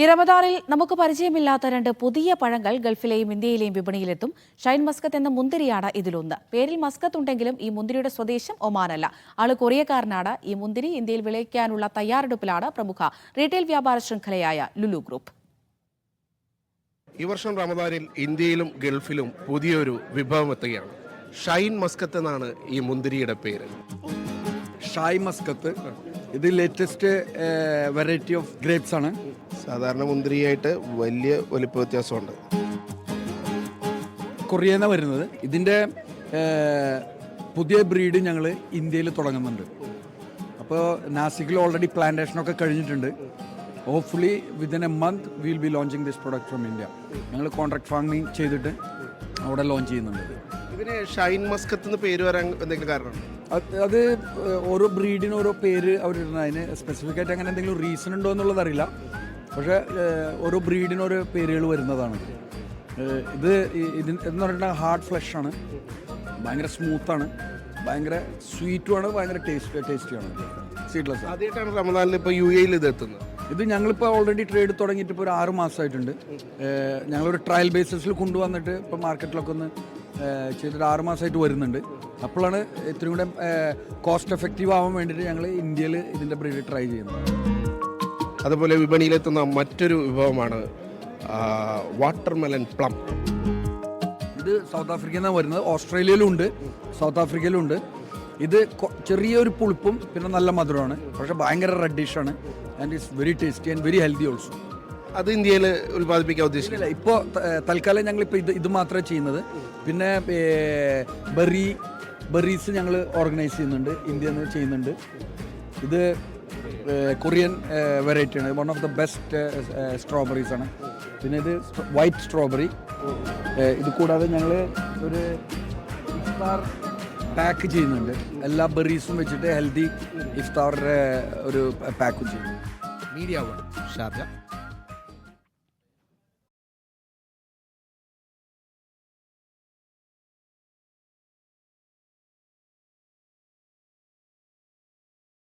ഈ റമദാനിൽ നമുക്ക് പരിചയമില്ലാത്ത രണ്ട് പുതിയ പഴങ്ങൾ ഗൾഫിലെയും ഇന്ത്യയിലെയും വിപണിയിലെത്തും. ഷൈൻ മസ്കത്ത് എന്ന മുന്തിരിയാണ് ഇതിലൊന്ന്. പേരിൽ മസ്കത്ത് ഉണ്ടെങ്കിലും ഈ മുന്തിരിയുടെ സ്വദേശം ഒമാനല്ല. ആൾ കൊറിയക്കാരനാണ്. ഈ മുന്തിരി ഇന്ത്യയിൽ വിളയിക്കാനുള്ള തയ്യാറെടുപ്പിലാണ് പ്രമുഖ റീറ്റെയിൽ വ്യാപാര ശൃംഖലയായ ലുലു ഗ്രൂപ്പ്. ഈ വർഷം റമദാനിൽ ഇന്ത്യയിലും ഗൾഫിലും പുതിയൊരു വിഭവം എത്തുകയാണ്. ഷൈൻ മസ്കത്ത് എന്നാണ് ഈ മുന്തിരിയുടെ പേര്. Shine muscat. ഇത് ലേറ്റസ്റ്റ് വെറൈറ്റി ഓഫ് ഗ്രേപ്സ് ആണ്. സാധാരണ മുന്തിരിയായിട്ട് വലിയ വലിപ്പ വ്യത്യാസമുണ്ട്. കൊറിയന്ന വരുന്നത്. ഇതിന്റെ പുതിയ ബ്രീഡ് ഞങ്ങൾ ഇന്ത്യയിൽ തുടങ്ങുന്നുണ്ട്. അപ്പോൾ നാസിക്കിൽ ഓൾറെഡി പ്ലാന്റേഷനൊക്കെ കഴിഞ്ഞിട്ടുണ്ട്. Hopefully within a month will be launching this product from India ഞങ്ങൾ കോൺട്രാക്ട് ഫാമിംഗ് ചെയ്തിട്ട് അവിടെ ലോഞ്ച് ചെയ്യുന്നുണ്ട്. ഇതിന് ഷൈൻ മസ്കത്ത് എന്ന് പേര് വരാൻ എന്തെങ്കിലും കാരണം അത് ഓരോ ബ്രീഡിന് ഓരോ പേര് അവരിടുന്നത്. അതിന് സ്പെസിഫിക് ആയിട്ട് അങ്ങനെ എന്തെങ്കിലും റീസൺ ഉണ്ടോ എന്നുള്ളത് അറിയില്ല. പക്ഷേ ഓരോ ബ്രീഡിന് ഓരോ പേരുകൾ വരുന്നതാണ്. ഇത് ഇതിന് എന്ന് പറഞ്ഞാൽ ഹാർഡ് ഫ്ലഷ് ആണ്. ഭയങ്കര സ്മൂത്താണ് ഭയങ്കര സ്വീറ്റുമാണ് ഭയങ്കര ടേസ്റ്റ് ടേസ്റ്റിയാണ് സീഡ്ലെസ് ആദ്യമായിട്ടാണ് റമദാനിൽ ഇപ്പോൾ യു എയിൽ ഇത് എത്തുന്നത്. ഇത് ഞങ്ങളിപ്പോൾ ഓൾറെഡി ട്രേഡ് തുടങ്ങിയിട്ട് ഇപ്പോൾ ഒരു ആറ് മാസമായിട്ടുണ്ട് ഞങ്ങളൊരു ട്രയൽ ബേസിസിൽ കൊണ്ടുവന്നിട്ട് ഇപ്പോൾ മാർക്കറ്റിലൊക്കെ ഒന്ന് ചെയ്തിട്ട് ആറുമാസമായിട്ട് വരുന്നുണ്ട്. അപ്പോഴാണ് ഇത്രയും കൂടെ കോസ്റ്റ് എഫക്റ്റീവ് ആവാൻ വേണ്ടിയിട്ട് ഞങ്ങൾ ഇന്ത്യയിൽ ഇതിന്റെ ബ്രീഡ് ട്രൈ ചെയ്യുന്നത്. അതുപോലെ വിപണിയിലെത്തുന്ന മറ്റൊരു വിഭവമാണ് വാട്ടർമെലൻ പ്ലം ഇത് സൗത്ത് ആഫ്രിക്കയിൽ നിന്നാണ് വരുന്നത്. ഓസ്ട്രേലിയയിലും ഉണ്ട് സൗത്ത് ആഫ്രിക്കയിലും ഉണ്ട് ഇത് ചെറിയൊരു പുളിപ്പും പിന്നെ നല്ല മധുരമാണ് പക്ഷേ ഭയങ്കര റെഡിഷാണ് and it's very tasty and very healthy also അത് ഇന്ത്യയിൽ ഉൽപ്പാദിപ്പിക്കാൻ ഉദ്ദേശിക്കുന്നത് ഇപ്പോൾ തൽക്കാലം ഞങ്ങൾ ഇപ്പോൾ ഇത് ഇത് മാത്രമേ ചെയ്യുന്നത്. പിന്നെ ബെറി ബെറീസ് ഞങ്ങൾ ഓർഗനൈസ് ചെയ്യുന്നുണ്ട് ഇന്ത്യയിൽ നിന്ന് ചെയ്യുന്നുണ്ട്. ഇത് കൊറിയൻ വെറൈറ്റിയാണ് one of the best strawberries ആണ്. പിന്നെ ഇത് വൈറ്റ് സ്ട്രോബെറി ഇത് കൂടാതെ ഞങ്ങൾ ഒരു ഇഫ്താർ പാക്ക് ചെയ്യുന്നുണ്ട്. എല്ലാ ബെറീസും വെച്ചിട്ട് ഹെൽത്തി ഇഫ്താറിന്റെ ഒരു പാക്കും ചെയ്യുന്നു മീഡിയ വൺ ഷാർജ.